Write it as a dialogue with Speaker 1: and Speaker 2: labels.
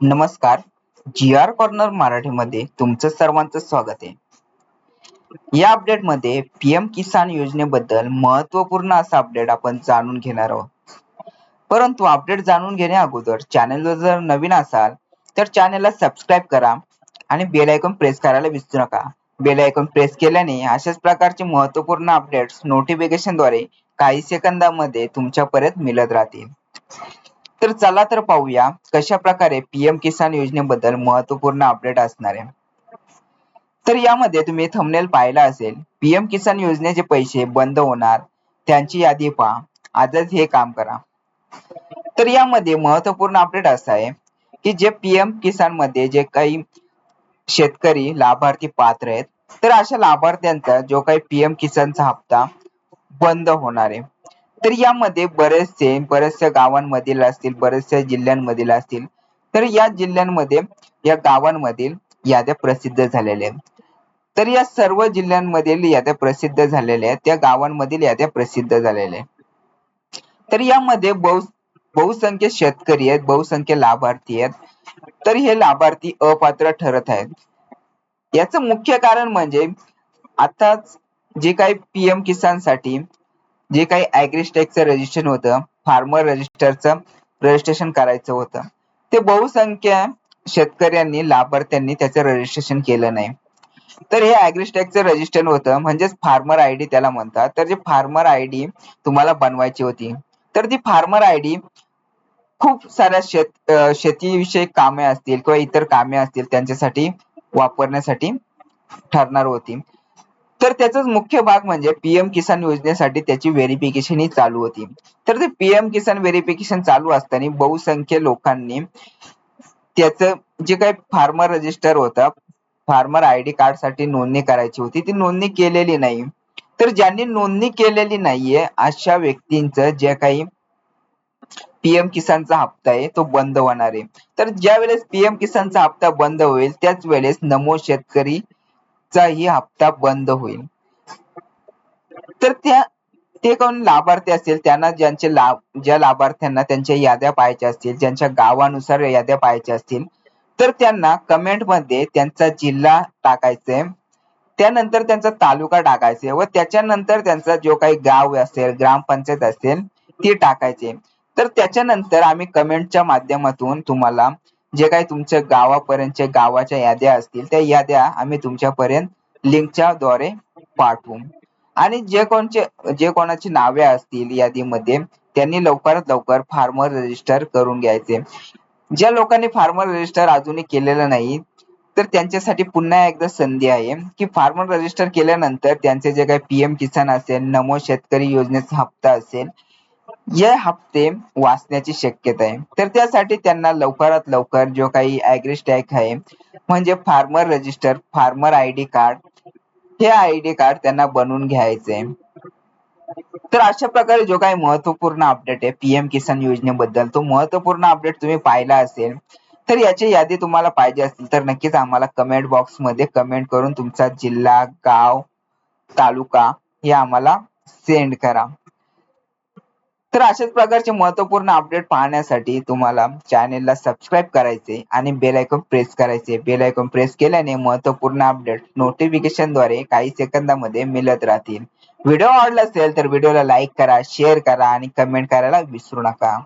Speaker 1: नमस्कार. जी R corner मराठीमध्ये तुमचं सर्वांचं स्वागत आहे. या अपडेटमध्ये पीएम किसान योजनेबद्दल महत्त्वपूर्ण असा अपडेट आपण जाणून घेणार आहोत. परंतु अपडेट जाणून घेण्या अगोदर चॅनलवर जर नवीन असाल तर चॅनलला सबस्क्राईब करा आणि बेल आयकॉन प्रेस करायला विसरू नका. बेल आयकॉन प्रेस केल्याने अशाच प्रकारचे महत्त्वपूर्ण अपडेट्स नोटिफिकेशनद्वारे काही सेकंदामध्ये तुमच्यापर्यंत मिळत राहतील. तर चला तर पाहूया कशा प्रकारे पीएम किसान योजनेबद्दल महत्त्वपूर्ण अपडेट असणार आहे. तर यामध्ये तुम्ही थंबनेल पाहिला असेल पीएम किसान योजनेचे पैसे बंद होणार त्यांची यादी पहा आजच हे काम करा. तर यामध्ये महत्त्वपूर्ण अपडेट असा आहे की जे पीएम किसानमध्ये जे काही शेतकरी लाभार्थी पात्र आहेत तर अशा लाभार्थ्यांचा जो काही पीएम किसानचा हप्ता बंद होणार आहे. तर यामध्ये बरेचसे बरेचशा गावांमधील असतील बऱ्याचशा जिल्ह्यांमधील असतील तर या जिल्ह्यांमध्ये या गावांमधील याद्या प्रसिद्ध झालेल्या आहेत. तर या सर्व जिल्ह्यांमधील याद्या प्रसिद्ध झालेल्या आहेत त्या गावांमधील याद्या प्रसिद्ध झालेल्या आहेत. तर यामध्ये बहु बहुसंख्य शेतकरी आहेत बहुसंख्य लाभार्थी आहेत. तर हे लाभार्थी अपात्र ठरत आहेत. याचं मुख्य कारण म्हणजे आताच जे काही पीएम किसानसाठी जे काही ऍग्रीस्टेकचं रजिस्ट्रेशन होतं फार्मर रजिस्टरचं रजिस्ट्रेशन करायचं होतं. ते बहुसंख्य शेतकऱ्यांनी लाभार्थ्यांनी त्याचं रजिस्ट्रेशन केलं नाही. तर हे ऍग्रिस्टेकचं रजिस्ट्रेशन होतं म्हणजेच फार्मर आय डी त्याला म्हणतात. तर जे फार्मर आय डी तुम्हाला बनवायची होती तर ती फार्मर आय डी खूप साऱ्या शेत शेतीविषयी कामे असतील किंवा इतर कामे असतील त्यांच्यासाठी वापरण्यासाठी ठरणार होती. तर त्याचाच मुख्य भाग म्हणजे पीएम किसान योजनेसाठी त्याची व्हेरिफिकेशन ही चालू होती. तर ते पीएम किसान व्हेरिफिकेशन चालू असताना बहुसंख्य लोकांनी त्याचं जे काही फार्मर रजिस्टर होतं फार्मर आय डी कार्डसाठी नोंदणी करायची होती ती नोंदणी केलेली नाही. तर ज्यांनी नोंदणी केलेली नाहीये अशा व्यक्तींचं जे काही पीएम किसानचा हप्ता आहे तो बंद होणार आहे. तर ज्या वेळेस पीएम किसानचा हप्ता बंद होईल त्याच वेळेस नमो शेतकरी चाही हप्ता बंद होईल. तर त्या ते कोण लाभार्थी असतील? त्यांना ज्यांचे लाभ ज्या लाभार्थ्यांना त्यांच्या याद्या पाहायच्या असतील ज्यांच्या गावानुसार याद्या पाहायच्या असतील तर त्यांना कमेंटमध्ये त्यांचा जिल्हा टाकायचे त्यानंतर त्यांचा तालुका टाकायचे व त्याच्यानंतर त्यांचा जो काही गाव असेल ग्रामपंचायत असेल ती टाकायचे. तर त्याच्यानंतर आम्ही कमेंटच्या माध्यमातून तुम्हाला जे काही तुमच्या गावापर्यंतच्या गावाच्या याद्या असतील त्या याद्या आम्ही तुमच्यापर्यंत लिंकच्या द्वारे पाठवू. आणि जे कोणचे जे कोणाची नावे असतील यादीमध्ये त्यांनी लवकरात लवकर फार्मर रजिस्टर करून घ्यायचे. ज्या लोकांनी फार्मर रजिस्टर अजूनही केलेलं नाही तर त्यांच्यासाठी पुन्हा एकदा संधी आहे की फार्मर रजिस्टर केल्यानंतर त्यांचे जे काही पीएम किसान असेल नमो शेतकरी योजनेचा हप्ता असेल या हप्ते वाचण्याची शक्यता आहे. तर त्यासाठी त्यांना लवकरात लवकर जो काही ऍग्रिस्टॅक आहे म्हणजे farmer register farmer I D card हे आय डी कार्ड त्यांना बनवून घ्यायचे. तर अशा प्रकारे जो काही महत्त्वपूर्ण अपडेट आहे पीएम किसान योजनेबद्दल तो महत्त्वपूर्ण अपडेट तुम्ही पाहिला असेल तर याची यादी तुम्हाला पाहिजे असेल तर नक्कीच आम्हाला कमेंट बॉक्समध्ये कमेंट करून तुमचा जिल्हा गाव तालुका हे आम्हाला सेंड करा. तर अशाच प्रकारचे महत्त्वपूर्ण अपडेट पाहण्यासाठी तुम्हाला चॅनेलला सबस्क्राईब करायचे आणि बेल आयकॉन प्रेस करायचे. बेल आयकॉन प्रेस केल्याने महत्त्वपूर्ण अपडेट नोटिफिकेशनद्वारे काही सेकंदामध्ये मिळत राहतील. व्हिडिओ आवडला असेल तर व्हिडिओला लाईक करा शेअर करा आणि कमेंट करायला विसरू नका.